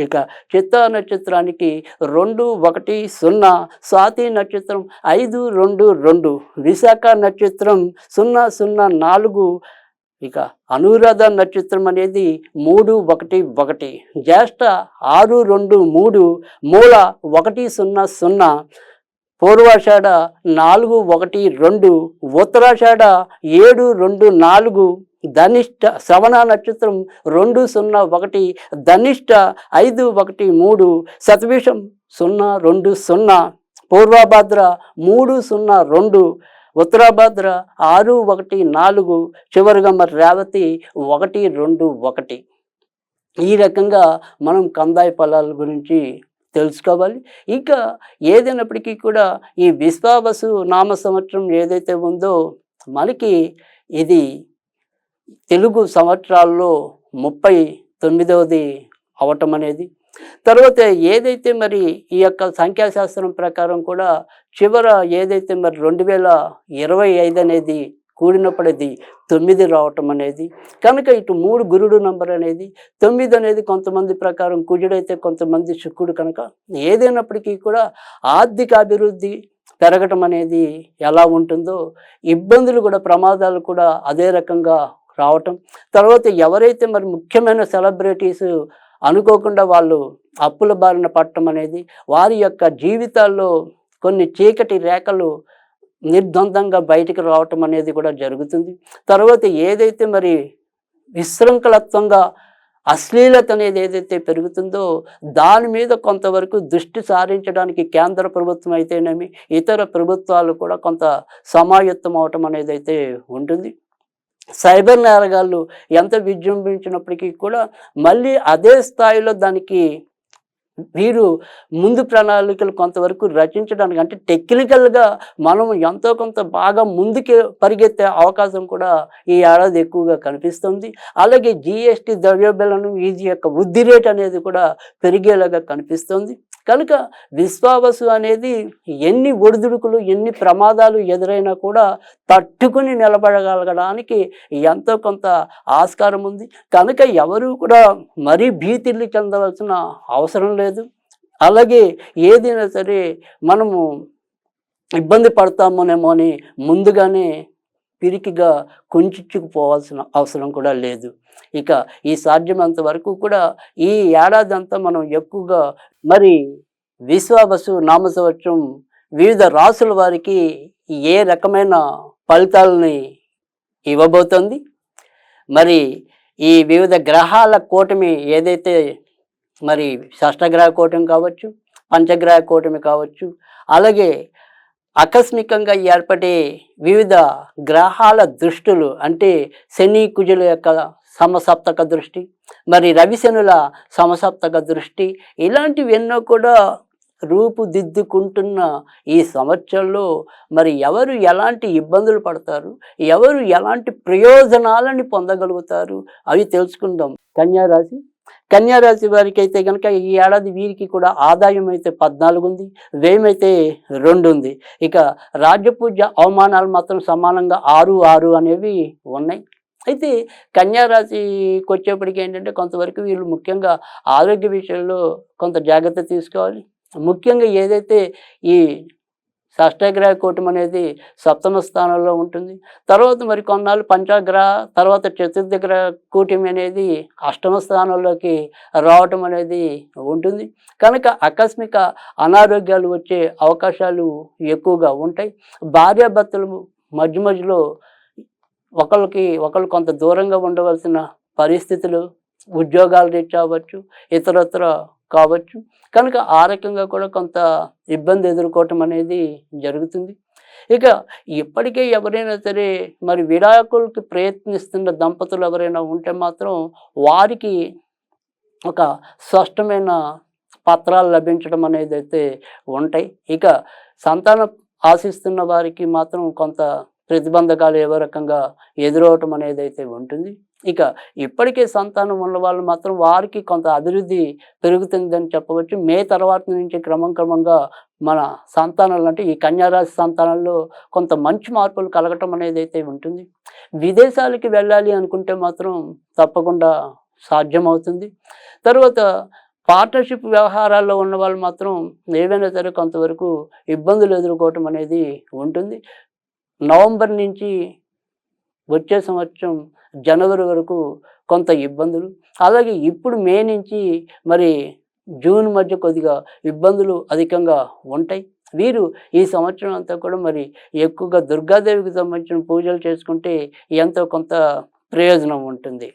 ఇక చిత్త నక్షత్రానికి రెండు ఒకటి సున్నా స్వాతి నక్షత్రం ఐదు రెండు రెండు విశాఖ నక్షత్రం సున్నా సున్నా నాలుగు ఇక అనురాధ నక్షత్రం అనేది మూడు ఒకటి ఒకటి జ్యేష్ఠ ఆరు రెండు మూడు మూల ఒకటి సున్నా సున్నా పూర్వాషాఢ నాలుగు ఒకటి రెండు ఉత్తరాషాఢ ఏడు రెండు నాలుగు ధనిష్ట శ్రవణ నక్షత్రం రెండు సున్నా ఒకటి ధనిష్ట ఐదు ఒకటి మూడు శతభిషం సున్నా రెండు సున్నా పూర్వభద్ర మూడు సున్నా రెండు ఉత్తరాభద్ర ఆరు ఒకటి నాలుగు చివరిగా మరి రేవతి ఒకటి రెండు ఒకటి. ఈ రకంగా మనం కందాయ ఫలాల గురించి తెలుసుకోవాలి. ఇంకా ఏదైనప్పటికీ కూడా ఈ విశ్వావసు నామ సంవత్సరం ఏదైతే ఉందో మనకి ఇది తెలుగు సంవత్సరాల్లో ముప్పై తొమ్మిదవది అవటం అనేది. తర్వాత ఏదైతే మరి ఈ యొక్క సంఖ్యాశాస్త్రం ప్రకారం కూడా చివర ఏదైతే మరి రెండు వేల ఇరవై ఐదు అనేది కూడినప్పుడు అది తొమ్మిది రావటం అనేది. కనుక ఇటు మూడు గురుడు నంబర్ అనేది తొమ్మిది అనేది కొంతమంది ప్రకారం కుజుడైతే కొంతమంది శుక్రుడు కనుక ఏదైనప్పటికీ కూడా ఆర్థిక అభివృద్ధి పెరగటం అనేది ఎలా ఉంటుందో ఇబ్బందులు కూడా ప్రమాదాలు కూడా అదే రకంగా రావటం. తర్వాత ఎవరైతే మరి ముఖ్యమైన సెలబ్రిటీస్ అనుకోకుండా వాళ్ళు అప్పుల బారిన పట్టడం అనేది వారి యొక్క జీవితాల్లో కొన్ని చీకటి రేఖలు నిర్ద్వందంగా బయటికి రావటం అనేది కూడా జరుగుతుంది. తర్వాత ఏదైతే మరి విశృంఖలత్వంగా అశ్లీలత అనేది ఏదైతే పెరుగుతుందో దాని మీద కొంతవరకు దృష్టి సారించడానికి కేంద్ర ప్రభుత్వం అయితేనేమి ఇతర ప్రభుత్వాలు కూడా కొంత సమాయత్తం అవటం అనేది అయితే ఉంటుంది. సైబర్ నేరగాళ్ళు ఎంత విజృంభించినప్పటికీ కూడా మళ్ళీ అదే స్థాయిలో దానికి వీరు ముందు ప్రణాళికలు కొంతవరకు రచించడానికి అంటే టెక్నికల్గా మనం ఎంతో కొంత బాగా ముందుకి పరిగెత్తే అవకాశం కూడా ఈ ఏడాది ఎక్కువగా కనిపిస్తుంది. అలాగే జిఎస్టి ద్రవ్యోల్బణం ఇది యొక్క వృద్ధి రేట్ అనేది కూడా పెరిగేలాగా కనిపిస్తుంది. కనుక విశ్వావసు అనేది ఎన్ని ఒడిదుడుకులు ఎన్ని ప్రమాదాలు ఎదురైనా కూడా తట్టుకుని నిలబడగలగడానికి ఎంతో కొంత ఆస్కారం ఉంది. కనుక ఎవరు కూడా మరీ భీతిల్లి చెందవలసిన అవసరం లేదు. అలాగే ఏదైనా సరే మనము ఇబ్బంది పడతామోనేమో అని ముందుగానే పిరికిగా కుంచుకుపోవాల్సిన అవసరం కూడా లేదు. ఇక ఈ సాధ్యమంత వరకు కూడా ఈ ఏడాది మనం ఎక్కువగా మరి విశ్వాబసు నామ సంవత్సరం వివిధ రాసుల వారికి ఏ రకమైన ఫలితాలని ఇవ్వబోతోంది. మరి ఈ వివిధ గ్రహాల కూటమి ఏదైతే మరి షష్టగ్రహ కూటమి కావచ్చు పంచగ్రహ కూటమి కావచ్చు అలాగే ఆకస్మికంగా ఏర్పడే వివిధ గ్రహాల దృష్టులు అంటే శని కుజుల యొక్క సమసప్తక దృష్టి మరి రవిశనుల సమసప్తక దృష్టి ఇలాంటివి ఎన్నో కూడా రూపుదిద్దుకుంటున్న ఈ సంవత్సరంలో మరి ఎవరు ఎలాంటి ఇబ్బందులు పడతారు ఎవరు ఎలాంటి ప్రయోజనాలని పొందగలుగుతారు అవి తెలుసుకుందాం. కన్యారాశి కన్యారాశి వారికి అయితే కనుక ఈ ఏడాది వీరికి కూడా ఆదాయం అయితే పద్నాలుగు ఉంది వ్యయమైతే రెండు ఉంది. ఇక రాజ్యపూజ అవమానాలు మాత్రం సమానంగా ఆరు ఆరు అనేవి ఉన్నాయి. అయితే కన్యారాశికి వచ్చేప్పటికి ఏంటంటే కొంతవరకు వీళ్ళు ముఖ్యంగా ఆరోగ్య విషయంలో కొంత జాగ్రత్త తీసుకోవాలి. ముఖ్యంగా ఏదైతే ఈ షష్టగ్రహ కూటమి అనేది సప్తమ స్థానంలో ఉంటుంది. తర్వాత మరి కొన్నాళ్ళు పంచగ్రహ తర్వాత చతుర్థ గ్రహ కూటమి అనేది అష్టమ స్థానంలోకి రావటం అనేది ఉంటుంది. కనుక ఆకస్మిక అనారోగ్యాలు వచ్చే అవకాశాలు ఎక్కువగా ఉంటాయి. భార్యాభర్తలు మధ్య మధ్యలో ఒకరికి ఒకరు కొంత దూరంగా ఉండవలసిన పరిస్థితులు ఉద్యోగాలు రీత్యా అవ్వచ్చు ఇతరత్ర కావచ్చు. కనుక ఆ రకంగా కూడా కొంత ఇబ్బంది ఎదుర్కోవటం అనేది జరుగుతుంది. ఇక ఇప్పటికే ఎవరైనా సరే మరి విడాకులకి ప్రయత్నిస్తున్న దంపతులు ఎవరైనా ఉంటే మాత్రం వారికి ఒక స్పష్టమైన పత్రాలు లభించడం అనేది అయితే ఉంటాయి. ఇక సంతానం ఆశిస్తున్న వారికి మాత్రం కొంత ప్రతిబంధకాలు ఏవో రకంగా ఎదురవటం అనేది అయితే ఉంటుంది. ఇక ఇప్పటికే సంతానం ఉన్న వాళ్ళు మాత్రం వారికి కొంత అభివృద్ధి పెరుగుతుందని చెప్పవచ్చు. మే తర్వాత నుంచి క్రమం క్రమంగా మన సంతానాలు అంటే ఈ కన్యారాశి సంతానాల్లో కొంత మంచి మార్పులు కలగటం అనేది అయితే ఉంటుంది. విదేశాలకి వెళ్ళాలి అనుకుంటే మాత్రం తప్పకుండా సాధ్యమవుతుంది. తర్వాత పార్ట్నర్షిప్ వ్యవహారాల్లో ఉన్న వాళ్ళు మాత్రం ఏవైనా సరే కొంతవరకు ఇబ్బందులు ఎదుర్కోవటం అనేది ఉంటుంది. నవంబర్ నుంచి వచ్చే సంవత్సరం జనవరి వరకు కొంత ఇబ్బందులు. అలాగే ఇప్పుడు మే నుంచి మరి జూన్ మధ్య కొద్దిగా ఇబ్బందులు అధికంగా ఉంటాయి. వీరు ఈ సంవత్సరం అంతా కూడా మరి ఎక్కువగా దుర్గాదేవికి సంబంధించిన పూజలు చేసుకుంటే ఎంతో కొంత ప్రయోజనం ఉంటుంది.